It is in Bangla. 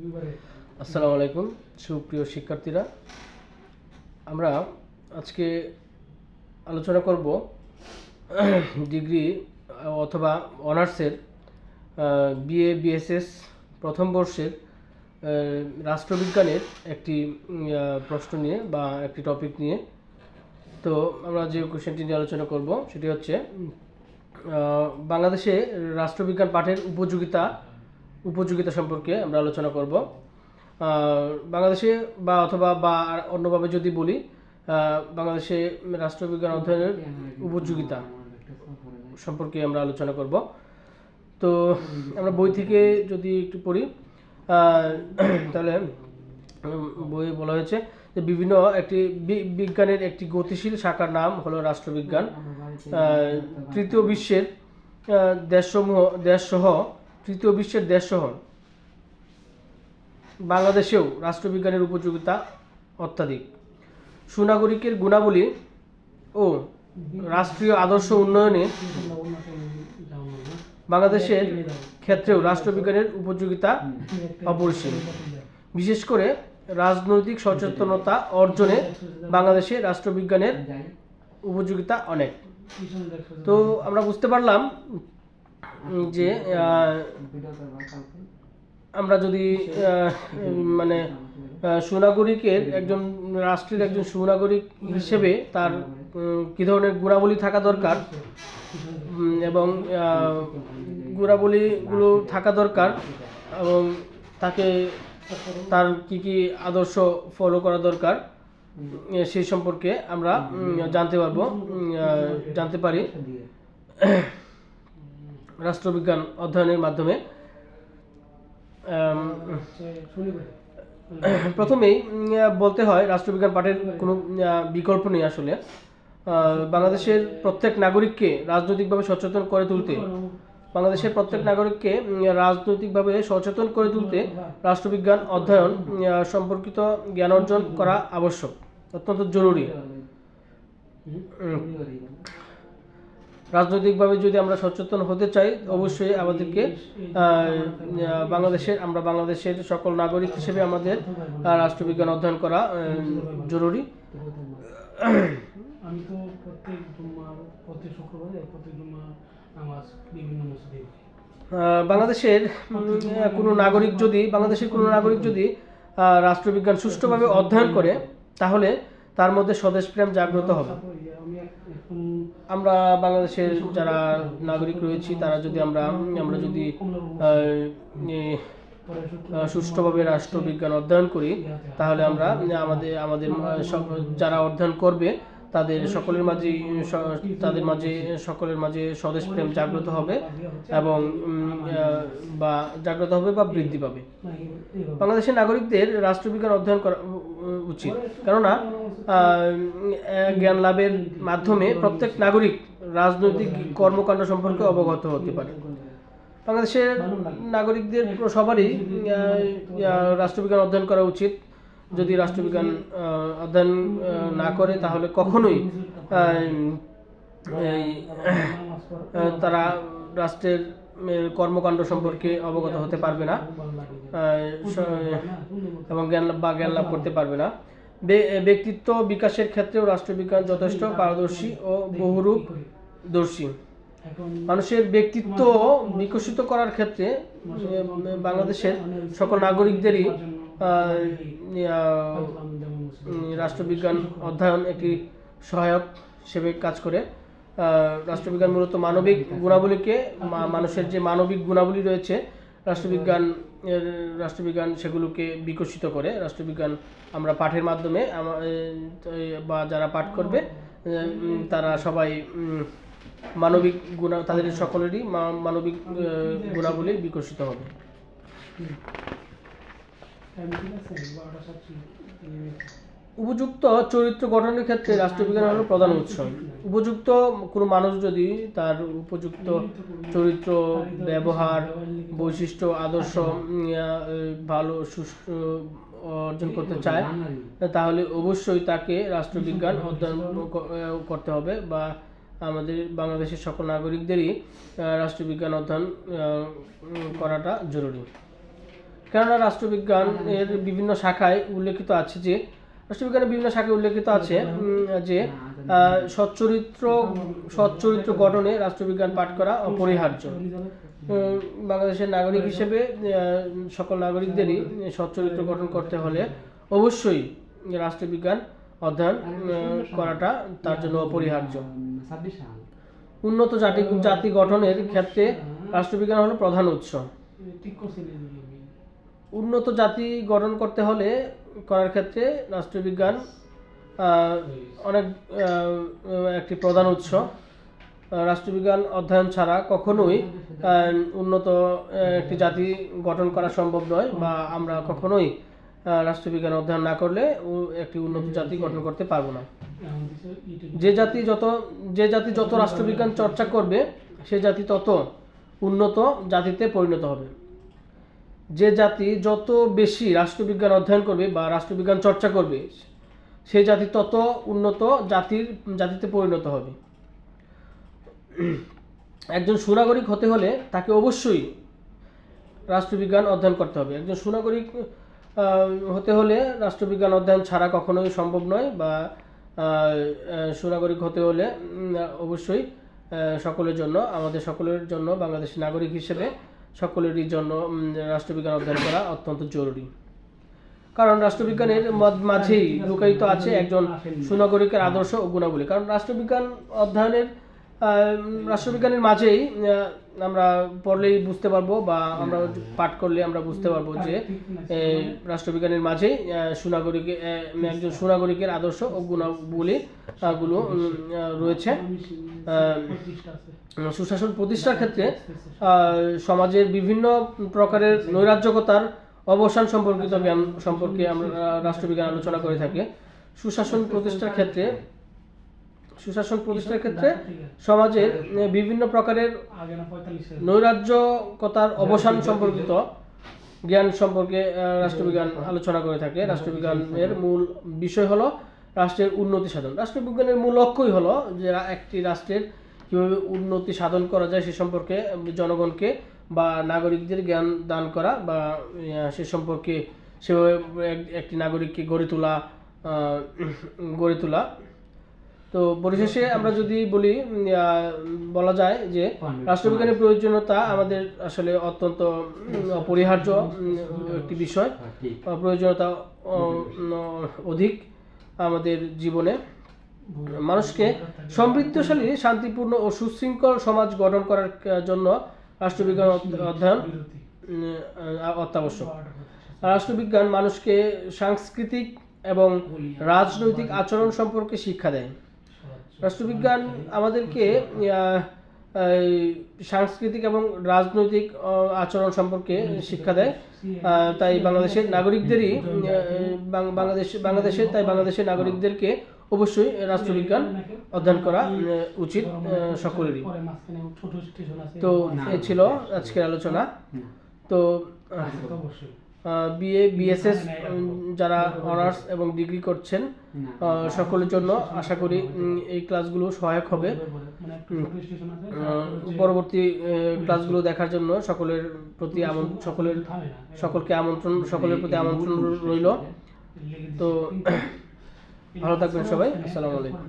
আসসালামু আলাইকুম, সুপ্রিয় শিক্ষার্থীরা। আমরা আজকে আলোচনা করব ডিগ্রি অথবা অনার্সের বিএ বিএসএস প্রথম বর্ষের রাষ্ট্রবিজ্ঞানের একটি প্রশ্ন নিয়ে বা একটি টপিক নিয়ে। তো আমরা যে কোশ্চেনটি নিয়ে আলোচনা করব, সেটি হচ্ছে বাংলাদেশে রাষ্ট্রবিজ্ঞান পাঠের উপযোগিতা উপযোগিতা সম্পর্কে আমরা আলোচনা করব। বাংলাদেশে বা অথবা বা অন্যভাবে যদি বলি বাংলাদেশে রাষ্ট্রবিজ্ঞান অধ্যয়নের উপযোগিতা সম্পর্কে আমরা আলোচনা করব। তো আমরা বই থেকে যদি একটু পড়ি তাহলে বইয়ে বলা হয়েছে যে বিভিন্ন একটি বিজ্ঞানের একটি গতিশীল শাখার নাম হলো রাষ্ট্রবিজ্ঞান। তৃতীয় বিশ্বের দেশসমূহ, দেশসহ তৃতীয় বিশ্বের দেশসহ বাংলাদেশেও রাষ্ট্রবিজ্ঞানের উপযোগিতা অত্যাধিক। সুনাগরিকের গুণাবলী ও রাষ্ট্রীয় আদর্শ উন্নয়নে বাংলাদেশের ক্ষেত্রেও রাষ্ট্রবিজ্ঞানের উপযোগিতা অপরিসীম। বিশেষ করে রাজনৈতিক সচেতনতা অর্জনে বাংলাদেশে রাষ্ট্রবিজ্ঞানের উপযোগিতা অনেক। তো আমরা বুঝতে পারলাম যে আমরা যদি মানে সুনাগরিকের একজন রাষ্ট্রের একজন সুনাগরিক হিসেবে তার কী ধরনের গুণাবলী থাকা দরকার? এবং গুণাবলীগুলো থাকা দরকার এবং তাকে তার কি কি আদর্শ ফলো করা দরকার সেই সম্পর্কে আমরা জানতে পারব জানতে পারি। রাষ্ট্রবিজ্ঞান অধ্যয়নের মাধ্যমে প্রথমেই বলতে হয় রাষ্ট্রবিজ্ঞান পাঠের কোনো বিকল্প নেই আসলে। বাংলাদেশের প্রত্যেক নাগরিককে রাজনৈতিকভাবে সচেতন করে তুলতে, বাংলাদেশের প্রত্যেক নাগরিককে রাজনৈতিকভাবে সচেতন করে তুলতে রাষ্ট্রবিজ্ঞান অধ্যয়ন সম্পর্কিত জ্ঞান অর্জন করা আবশ্যক, অত্যন্ত জরুরি। রাজনৈতিকভাবে যদি আমরা সচেতন হতে চাই অবশ্যই আমাদেরকে বাংলাদেশের আমরা বাংলাদেশের সকল নাগরিক হিসেবে আমাদের রাষ্ট্রবিজ্ঞান অধ্যয়ন করা জরুরি। আমি তো প্রত্যেক প্রত্যেক শুক্রবারে প্রত্যেক নামাজ বিভিন্ন মসজিদে বাংলাদেশের কোনো নাগরিক যদি বাংলাদেশের কোনো নাগরিক যদি রাষ্ট্রবিজ্ঞান সুষ্ঠুভাবে অধ্যয়ন করে তাহলে তার মধ্যে স্বদেশপ্রেম জাগ্রত হবে। আমরা বাংলাদেশের যারা নাগরিক রয়েছি, তারা যদি আমরা আমরা যদি সুষ্ঠুভাবে রাষ্ট্রবিজ্ঞান অধ্যয়ন করি, তাহলে আমরা, আমাদের আমাদের যারা অধ্যয়ন করবে, তাদের সকলের মাঝে তাদের মাঝে, সকলের মাঝে স্বদেশপ্রেম জাগ্রত হবে এবং বা জাগ্রত হবে বা বৃদ্ধি পাবে। বাংলাদেশের নাগরিকদের রাষ্ট্রবিজ্ঞান অধ্যয়ন করা উচিত। কেননা জ্ঞান লাভের মাধ্যমে প্রত্যেক নাগরিক রাজনৈতিক কর্মকাণ্ড সম্পর্কে অবগত হতে পারে। বাংলাদেশের নাগরিকদের সবারই রাষ্ট্রবিজ্ঞান অধ্যয়ন করা উচিত। যদি রাষ্ট্রবিজ্ঞান অধ্যয়ন না করে, তাহলে কখনোই তারা রাষ্ট্রের কর্মকাণ্ড সম্পর্কে অবগত হতে পারবে না। এবং জ্ঞান লাভ বা জ্ঞান লাভ করতে পারবে না। ব্যক্তিত্ব বিকাশের ক্ষেত্রেও রাষ্ট্রবিজ্ঞান যথেষ্ট, পারদর্শী ও বহুরূপ দর্শী। মানুষের ব্যক্তিত্ব বিকশিত করার ক্ষেত্রে বাংলাদেশের সকল নাগরিকদেরই রাষ্ট্রবিজ্ঞান অধ্যয়ন একটি সহায়ক হিসেবে কাজ করে। রাষ্ট্রবিজ্ঞান মূলত মানবিক গুণাবলীকে মানুষের যে মানবিক গুণাবলী রয়েছে রাষ্ট্রবিজ্ঞান রাষ্ট্রবিজ্ঞান সেগুলোকে বিকশিত করে, রাষ্ট্রবিজ্ঞান আমরা পাঠের মাধ্যমে বা যারা পাঠ করবে তারা সবাই মানবিক গুণা, তাদের সকলেরই মানবিক গুণাবলী বিকশিত হবে। উপযুক্ত চরিত্র গঠনের ক্ষেত্রে রাষ্ট্রবিজ্ঞান হলো প্রধান উৎস। উপযুক্ত কোনো মানুষ যদি তার উপযুক্ত চরিত্র, ব্যবহার, বৈশিষ্ট্য, আদর্শ ভালো সুষ্ঠু অর্জন করতে চায়, তাহলে অবশ্যই তাকে রাষ্ট্রবিজ্ঞান অধ্যয়ন করতে হবে বা আমাদের বাংলাদেশের সকল নাগরিকদেরই রাষ্ট্রবিজ্ঞান অধ্যয়ন করাটা জরুরি। কেননা রাষ্ট্রবিজ্ঞান এর বিভিন্ন শাখায় উল্লেখিত আছে যে রাষ্ট্রবিজ্ঞানের বিভিন্ন শাখায় উল্লেখিত আছে যে সচ্চরিত্র সচ্চরিত্র গঠনে রাষ্ট্রবিজ্ঞান পাঠ করা অপরিহার্য। বাংলাদেশের নাগরিক হিসেবে সকল নাগরিকদেরই সচ্চরিত্র গঠন করতে হলে অবশ্যই রাষ্ট্রবিজ্ঞান অধ্যয়ন করাটা তার জন্য অপরিহার্য। উন্নত জাতি জাতি গঠনের ক্ষেত্রে রাষ্ট্রবিজ্ঞান হলো প্রধান উৎস। উন্নত জাতি গঠন করতে হলে করার ক্ষেত্রে রাষ্ট্রবিজ্ঞান অনেক একটি প্রধান উৎস। রাষ্ট্রবিজ্ঞান অধ্যয়ন ছাড়া কখনোই উন্নত একটি জাতি গঠন করা সম্ভব নয় বা আমরা কখনোই রাষ্ট্রবিজ্ঞান অধ্যয়ন না করলে একটি উন্নত জাতি গঠন করতে পারব না। যে জাতি যত, যে জাতি যত রাষ্ট্রবিজ্ঞান চর্চা করবে, সে জাতি তত উন্নত জাতিতে পরিণত হবে। যে জাতি যত বেশি রাষ্ট্রবিজ্ঞান অধ্যয়ন করবে বা রাষ্ট্রবিজ্ঞান চর্চা করবে সেই জাতি তত উন্নত জাতির, জাতিতে পরিণত হবে। একজন সুনাগরিক হতে হলে তাকে অবশ্যই রাষ্ট্রবিজ্ঞান অধ্যয়ন করতে হবে। একজন সুনাগরিক হতে হলে রাষ্ট্রবিজ্ঞান অধ্যয়ন ছাড়া কখনোই সম্ভব নয় বা সুনাগরিক হতে হলে অবশ্যই সকলের জন্য, আমাদের সকলের জন্য বাংলাদেশের নাগরিক হিসেবে সকলেরই জন্য রাষ্ট্রবিজ্ঞান অধ্যয়ন করা অত্যন্ত জরুরি। কারণ রাষ্ট্রবিজ্ঞানের মাঝেই লুকায়িত আছে একজন সুনাগরিকের আদর্শ ও গুণাবলী। কারণ রাষ্ট্রবিজ্ঞান অধ্যয়নের রাষ্ট্রবিজ্ঞানের মাঝেই আমরা পড়লেই বুঝতে পারব বা আমরা পাঠ করলে আমরা বুঝতে পারব যে রাষ্ট্রবিজ্ঞানের মাঝেই আহ, সুনাগরিক একজন সুনাগরিকের আদর্শ ও গুণাবলী গুলো রয়েছে। সুশাসন প্রতিষ্ঠার ক্ষেত্রে সমাজের বিভিন্ন প্রকারের নৈরাজ্যকতার অবসান সম্পর্কিত জ্ঞান সম্পর্কে আমরা রাষ্ট্রবিজ্ঞান আলোচনা করে থাকি। সুশাসন প্রতিষ্ঠার ক্ষেত্রে সুশাসন প্রতিষ্ঠার ক্ষেত্রে সমাজের বিভিন্ন প্রকারের নৈরাজ্যকতার অবসান সম্পর্কিত জ্ঞান সম্পর্কে রাষ্ট্রবিজ্ঞান আলোচনা করে থাকে। রাষ্ট্রবিজ্ঞানের মূল বিষয় হলো রাষ্ট্রের উন্নতি সাধন। রাষ্ট্রবিজ্ঞানের মূল লক্ষ্যই হলো যে একটি রাষ্ট্রের কীভাবে উন্নতি সাধন করা যায় সে সম্পর্কে জনগণকে বা নাগরিকদের জ্ঞান দান করা বা সে সম্পর্কে সেভাবে একটি নাগরিককে গড়ে তোলা গড়ে তোলা। তো পরিশেষে আমরা যদি বলি বলা যায় যে রাষ্ট্রবিজ্ঞানের প্রয়োজনীয়তা আমাদের আসলে অত্যন্ত অপরিহার্য একটি বিষয়। প্রয়োজনীয়তা অধিক আমাদের জীবনে। মানুষকে সমৃদ্ধশালী শান্তিপূর্ণ ও সুশৃঙ্খল সমাজ গঠন করার জন্য রাষ্ট্রবিজ্ঞান অধ্যয়ন অত্যাবশ্যক। রাষ্ট্রবিজ্ঞান মানুষকে সাংস্কৃতিক এবং রাজনৈতিক আচরণ সম্পর্কে শিক্ষা দেয়। রাষ্ট্রবিজ্ঞান আমাদেরকে সাংস্কৃতিক এবং রাজনৈতিক আচরণ সম্পর্কে শিক্ষা দেয়। তাই বাংলাদেশের নাগরিকদেরই বাংলাদেশ বাংলাদেশের তাই বাংলাদেশের নাগরিকদেরকে অবশ্যই রাষ্ট্রবিজ্ঞান অধ্যয়ন করা উচিত সকলেরই। তো ছিল আজকের আলোচনা। তো অবশ্যই বিএ বিএসএস যারা অনার্স এবং ডিগ্রি করছেন সকলের জন্য আশা করি এই ক্লাসগুলো সহায়ক হবে। মানে পরবর্তী ক্লাসগুলো দেখার জন্য সকলের প্রতি সকলের সকলকে আমন্ত্রণ সকলের প্রতি আমন্ত্রণ রইল। তো ভালো থাকবেন সবাই। আসসালামু আলাইকুম।